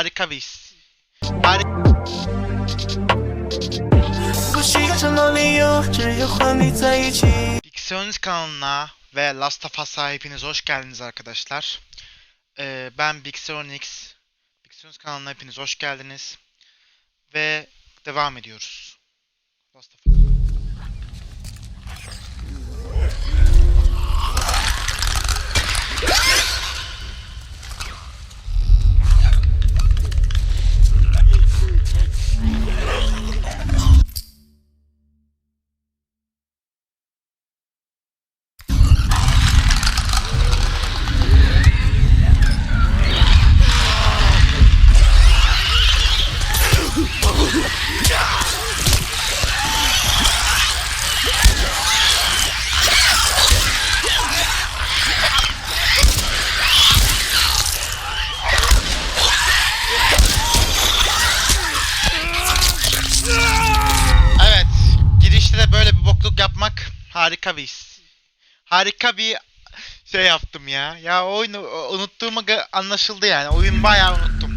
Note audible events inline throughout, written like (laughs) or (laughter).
harika bir his. Diksiyonist kanalına ve Last of Us'a hepiniz hoş geldiniz arkadaşlar. Ee, ben Bixionix. Bixionix kanalına hepiniz hoş geldiniz. Ve devam ediyoruz. Last of Us. Harika bir his. Harika bir şey yaptım ya. Ya oyunu unuttuğumu anlaşıldı yani. Oyun bayağı unuttum.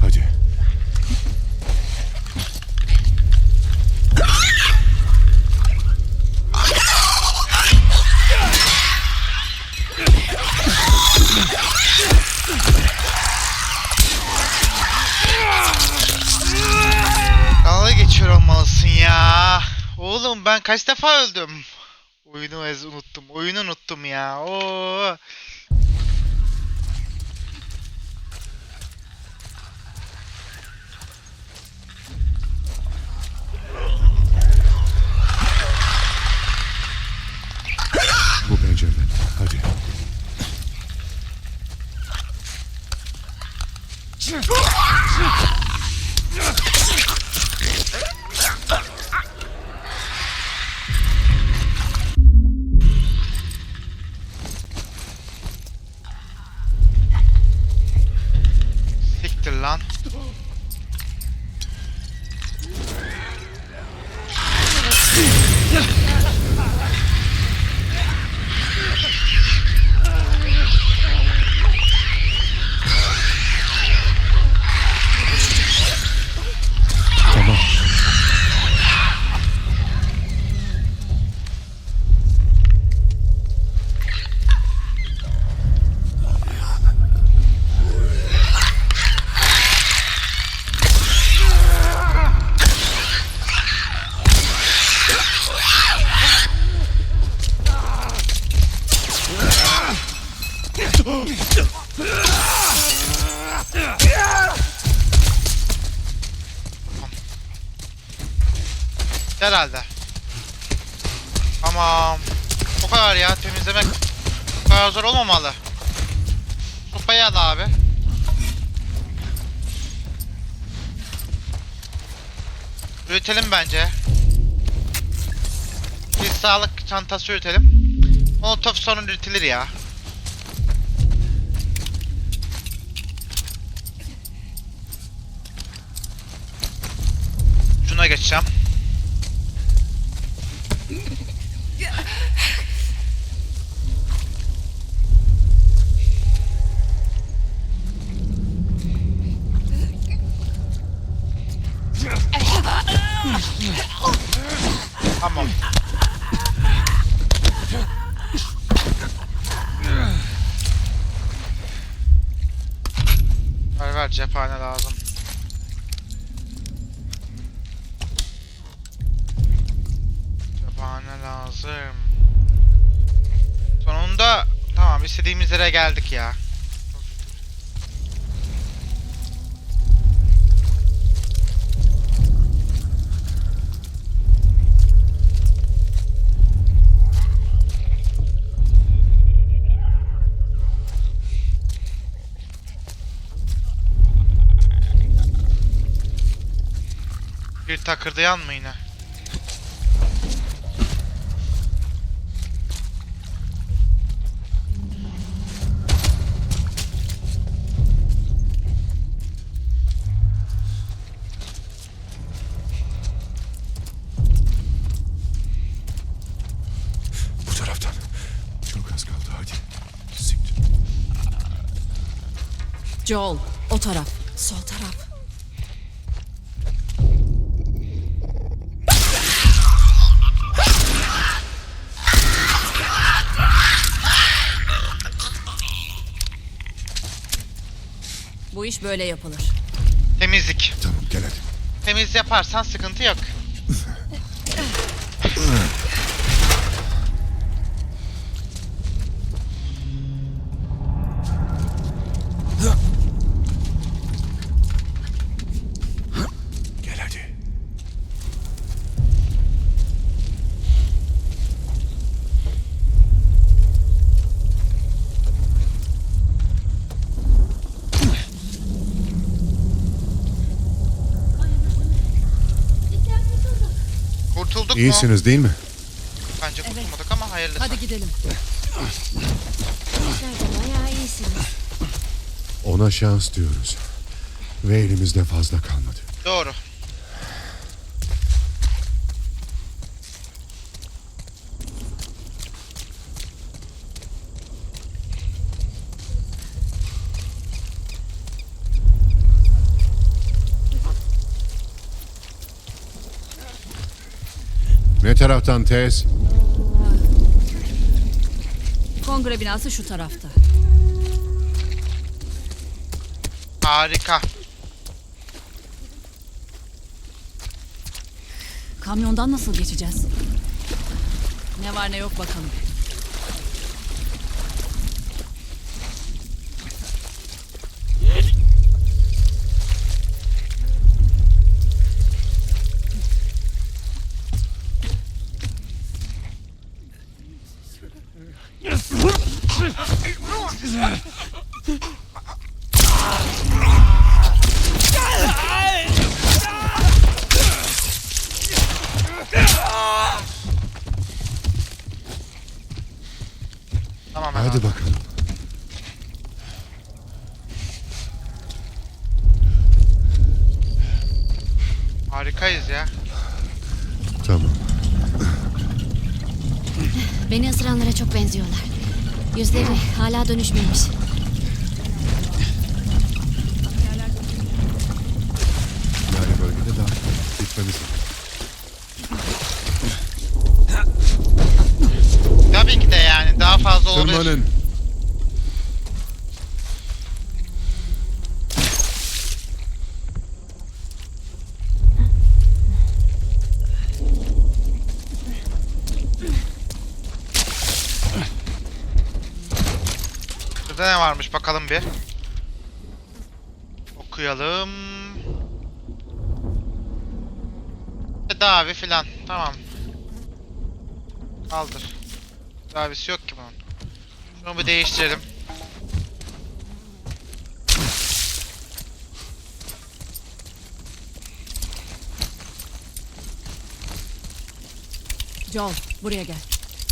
Hadi. Dalga geçiyor olmalısın ya. Oğlum ben kaç defa öldüm? Oyunu unuttum. Oyunu unuttum ya. Oo. Bu pencereden. Hadi. Siktir Herhalde. Tamam. O kadar ya temizlemek bu kadar zor olmamalı. Sopayı al abi. Üretelim bence. Bir sağlık çantası üretelim. Molotov sonra üretilir ya. Geçeceğim. Geldik ya. Bir takırdayan mı yine? Joel, o taraf. Sol taraf. Bu iş böyle yapılır. Temizlik. Tamam gel hadi. Temiz yaparsan sıkıntı yok. Gel hadi. Kurtulduk mu? İyisiniz değil mi? Bence kurtulmadık ama hayırlısı. Hadi gidelim. Bayağı iyisiniz. Ona şans diyoruz. Ve elimizde fazla kalmadı. Doğru. Ne taraftan tez? Kongre binası şu tarafta. Harika. Kamyondan nasıl geçeceğiz? Ne var ne yok bakalım. Tamam Hadi Hadi bakalım. Harikayız ya. Tamam. Beni ısıranlara çok benziyorlar. Yüzleri hala dönüşmemiş. Yani bölgede daha gitmemiz Tabii ki de yani daha fazla olur. Tırmanın. İçeride ne varmış bakalım bir. Okuyalım. Tedavi filan. Tamam. Kaldır. Tedavisi yok ki bunun. Şunu bir değiştirelim. Joel buraya gel.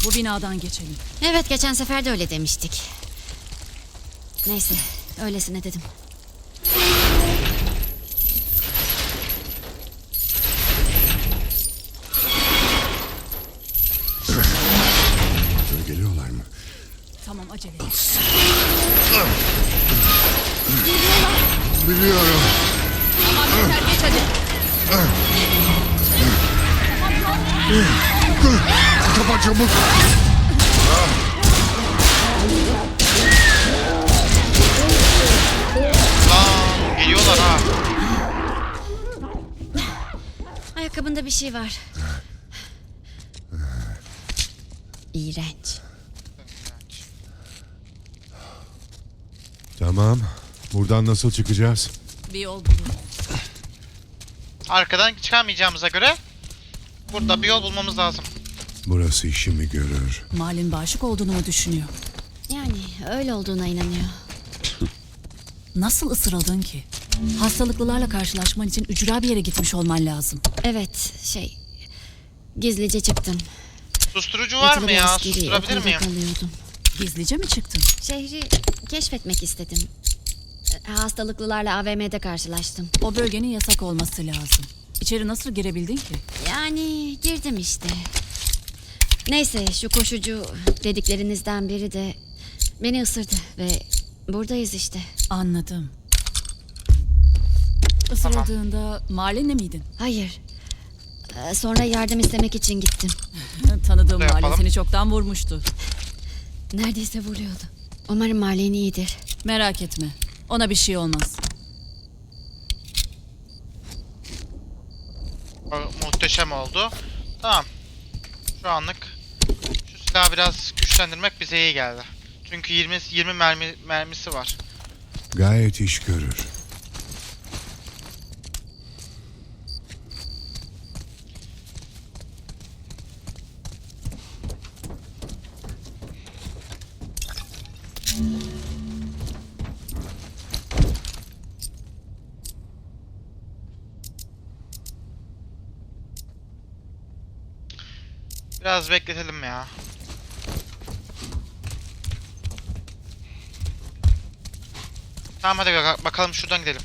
Bu binadan geçelim. Evet geçen sefer de öyle demiştik. Neyse öylesine dedim. Geliyorlar mı? Tamam acele et. Biliyorum. Tamam yeter geç hadi. Kapat çabuk. Lan geliyorlar ha. Ayakkabında bir şey var. İğrenç. Tamam. Buradan nasıl çıkacağız? Bir yol bulun. Arkadan çıkamayacağımıza göre burada bir yol bulmamız lazım. Burası işimi görür. Malin bağışık olduğunu mu düşünüyor? Yani öyle olduğuna inanıyor. Nasıl ısırıldın ki? Hastalıklılarla karşılaşman için ücra bir yere gitmiş olman lazım. Evet şey gizlice çıktım. Susturucu var mı Yatılı ya? askeri Susturabilir okulda miyim? kalıyordum. Gizlice mi çıktın? Şehri keşfetmek istedim. E, Hastalıklılarla AVM'de karşılaştım. O bölgenin yasak olması lazım. İçeri nasıl girebildin ki? Yani girdim işte. Neyse şu koşucu dediklerinizden biri de beni ısırdı ve buradayız işte. Anladım. Isırıldığında Malin'le miydin? Hayır. Ee, Sonra yardım istemek için gittim. (laughs) Tanıdığım Ne yapalım? seni çoktan vurmuştu. Neredeyse vuruyordu. Umarım Marlene iyidir. Merak etme. Ona bir şey olmaz. Mu- Muhteşem oldu. Tamam. Şu anlık şu silahı biraz güçlendirmek bize iyi geldi. Çünkü 20 20 mermi mermisi var. Gayet iş görür. Biraz bekletelim ya. Tamam hadi bak- bakalım şuradan gidelim.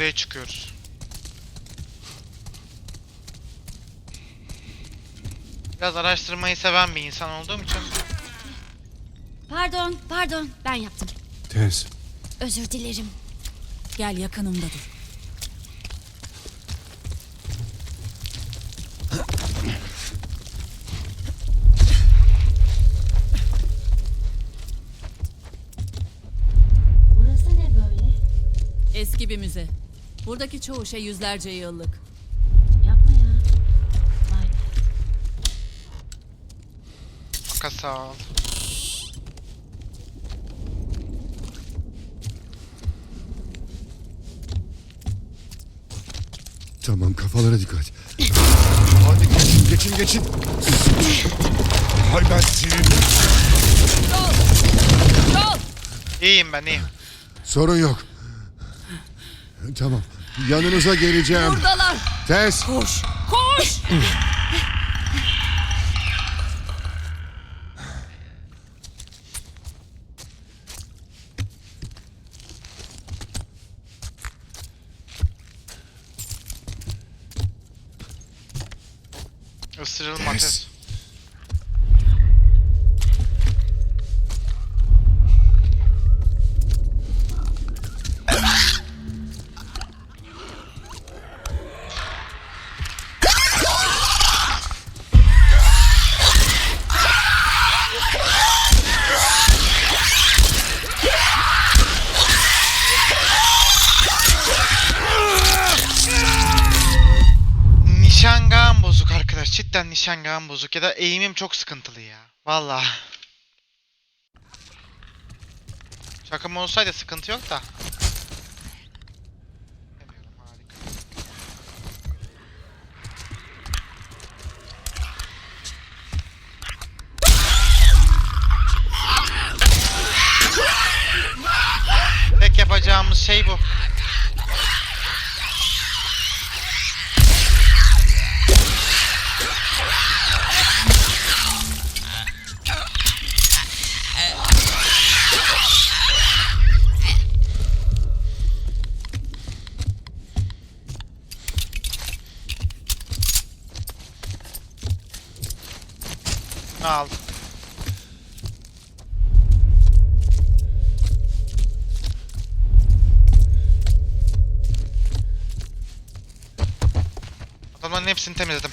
Yukarıya çıkıyoruz. Biraz araştırmayı seven bir insan olduğum için Pardon, pardon. Ben yaptım. Tez. Özür dilerim. Gel yakınımda dur. Burası ne böyle? Eski bir müze. Buradaki çoğu şey yüzlerce yıllık. Yapma ya. Vay be. makas al. Tamam kafalara dikkat. (laughs) Hadi geçin geçin geçin. Hay ben senin. İyiyim ben iyiyim. Sorun yok. Tamam. Yanınıza geleceğim. Buradalar. Tez. Koş. Koş. (laughs) Nişangahım bozuk ya da eğimim çok sıkıntılı ya. Vallahi. Çakım olsaydı sıkıntı yok da. Tek yapacağımız şey bu. Hepsini temizledim.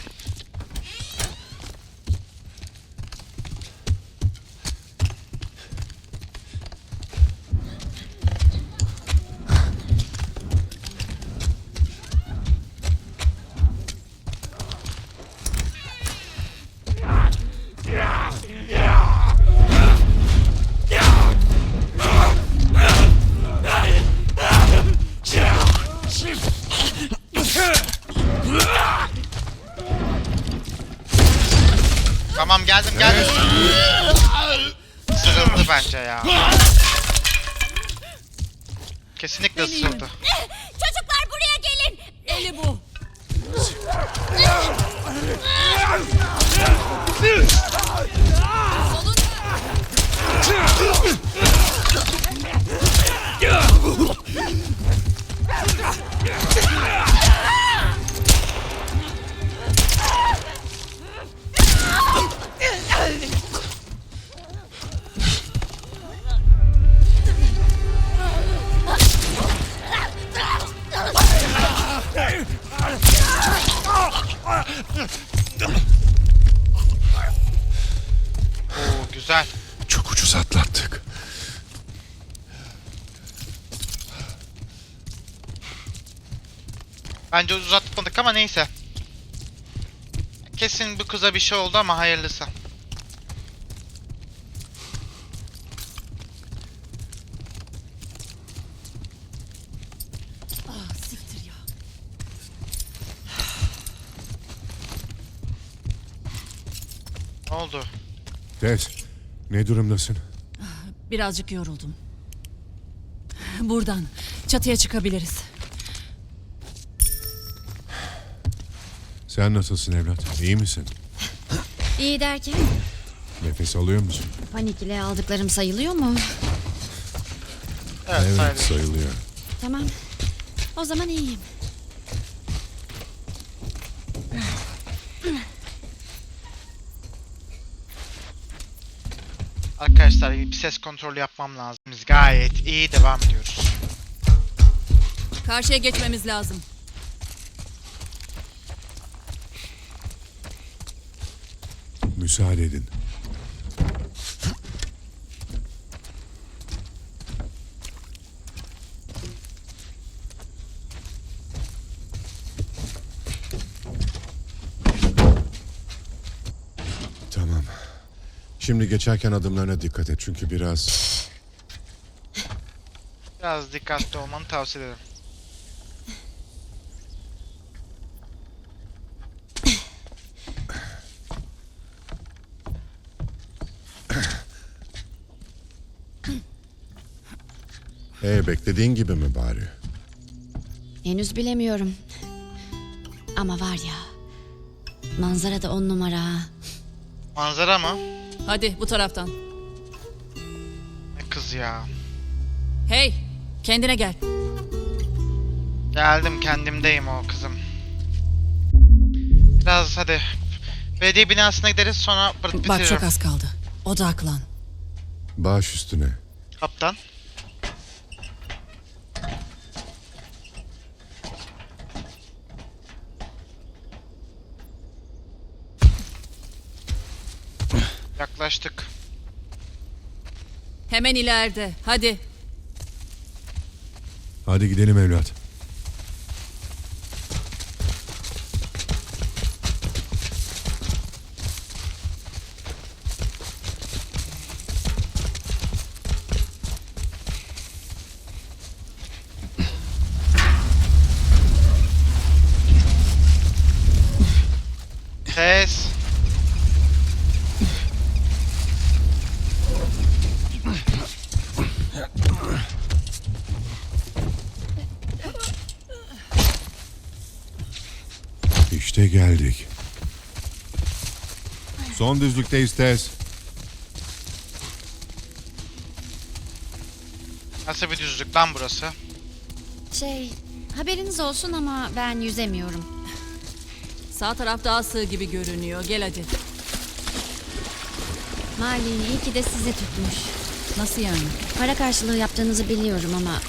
Kesinlikle ısırıldı. Çocuklar buraya gelin. Eli bu. Oo güzel. Çok ucuz atlattık. Bence uzatmadık ama neyse. Kesin bu kıza bir şey oldu ama hayırlısı. Ah siktir ya. Ne oldu? Tez, ne durumdasın? Birazcık yoruldum. Buradan çatıya çıkabiliriz. Sen nasılsın evlat? İyi misin? İyi derken Nefes alıyor musun? panik ile aldıklarım sayılıyor mu? Evet, sayılıyor. Tamam. O zaman iyiyim. Arkadaşlar bir ses kontrolü yapmam lazım. Biz gayet iyi devam ediyoruz. Karşıya geçmemiz lazım. Müsaade edin. Tamam. Şimdi geçerken adımlarına dikkat et çünkü biraz... Biraz dikkatli olmanı tavsiye ederim. Ee, beklediğin gibi mi bari? Henüz bilemiyorum. Ama var ya. Manzara da on numara. ha. Manzara mı? Hadi bu taraftan. Ne kız ya. Hey, kendine gel. Geldim kendimdeyim o kızım. Biraz hadi Belediye binasına gideriz sonra bırak Bak bitiririm. çok az kaldı. Odaklan. Baş üstüne. Kaptan. Yaklaştık. Hemen ileride. Hadi. Hadi gidelim evlat. Ses. İşte geldik. Son düzlükteyiz Tez. Nasıl bir düzlük lan burası? Şey, haberiniz olsun ama ben yüzemiyorum. Sağ taraf daha sığ gibi görünüyor. Gel hadi. Marlene iyi ki de sizi tutmuş. Nasıl yani? Para karşılığı yaptığınızı biliyorum ama...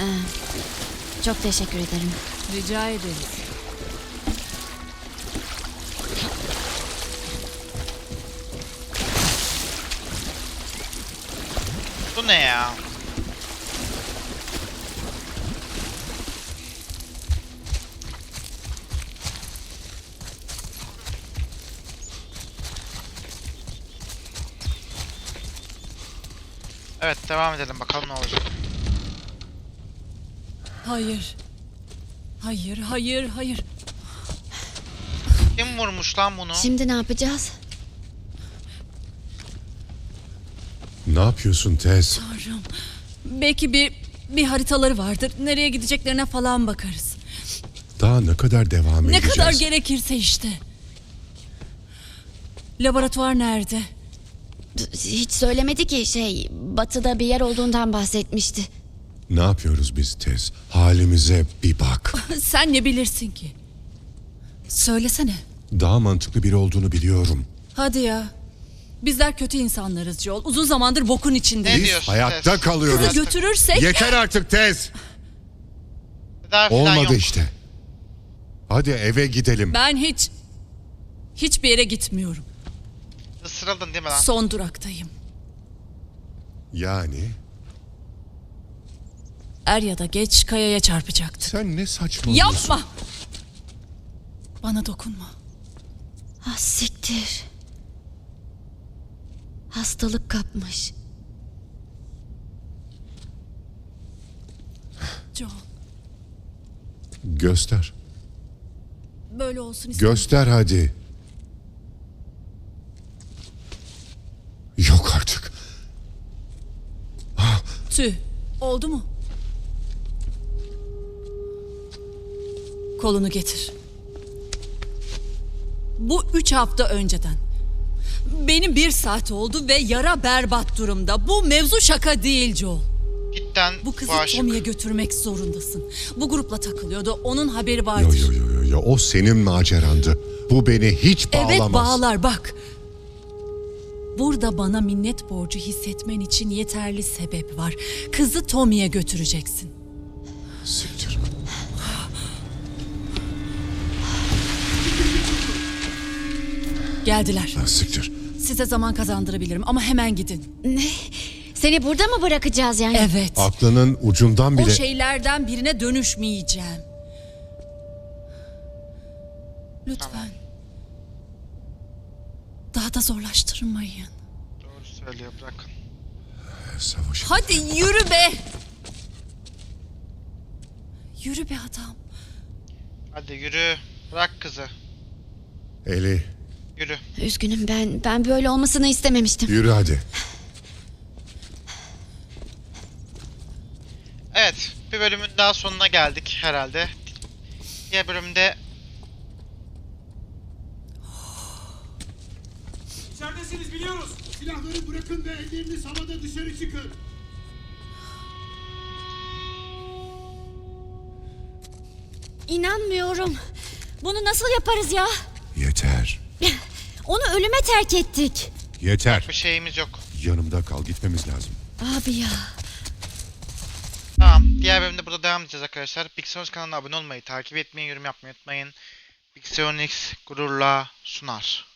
eh, çok teşekkür ederim. Rica ederiz. Bu ne ya? Evet devam edelim bakalım ne olacak. Hayır. Hayır, hayır, hayır. Kim vurmuş lan bunu? Şimdi ne yapacağız? Ne yapıyorsun Tez? Tanrım. Belki bir bir haritaları vardır. Nereye gideceklerine falan bakarız. Daha ne kadar devam Ne edeceğiz? kadar gerekirse işte. Laboratuvar nerede? Hiç söylemedi ki şey, batıda bir yer olduğundan bahsetmişti. Ne yapıyoruz biz Tez? Halimize bir bak. (laughs) Sen ne bilirsin ki? Söylesene. Daha mantıklı biri olduğunu biliyorum. Hadi ya. Bizler kötü insanlarız Joel. Uzun zamandır bokun içindeyiz. Ne Biz diyorsun hayatta Tez? kalıyoruz. Kızı götürürsek Yeter artık Tez. Olmadı yok. işte. Hadi eve gidelim. ben hiç hiçbir yere gitmiyorum. Isırıldın değil mi lan? Son duraktayım. Yani Er ya da geç kayaya çarpacaktı. sen ne saçmalıyorsun? Yapma. Bana dokunma. Ah siktir. Hastalık kapmış. Joel, Göster. böyle olsun istedim. Göster hadi. Yok artık. Tüh. Oldu mu? Kolunu getir. Bu üç hafta önceden. Benim bir saat oldu ve yara berbat durumda. Bu mevzu şaka değil Joel. Cidden Bu kızı aşık. Tommy'ye götürmek zorundasın. Bu grupla takılıyordu. Onun haberi Yo vardır. yo yo yo yo o senin macerandı. Bu beni hiç bağlamaz. Evet bağlar bak. Burada bana minnet borcu hissetmen için yeterli sebep var. Kızı Tommy'ye götüreceksin. Siktir. Geldiler. Ha, siktir. Size zaman kazandırabilirim ama hemen gidin. Seni burada mı bırakacağız yani? Evet. Aklının ucundan O bile... şeylerden birine dönüşmeyeceğim. Lütfen. Daha da zorlaştırmayın. Doğru söylüyor bırakın. Savaş. Hadi yürü be. Yürü be adam. Hadi yürü. Bırak kızı. Eli Yürü. Üzgünüm ben ben böyle olmasını istememiştim. yürü hadi. Evet. Bir bölümün daha sonuna geldik herhalde. Diğer bölümde İçeridesiniz biliyoruz. Silahları bırakın ve elleriniz havada dışarı çıkın. İnanmıyorum. Bunu nasıl yaparız ya? Yeter. (laughs) Onu ölüme terk ettik. Yeter. Bir şeyimiz yok. Yanımda kal gitmemiz lazım. Abi ya. Tamam. Diğer bölümde burada devam edeceğiz arkadaşlar. Pixelonics kanalına abone olmayı, takip etmeyi, yorum yapmayı unutmayın. Pixelonics gururla sunar.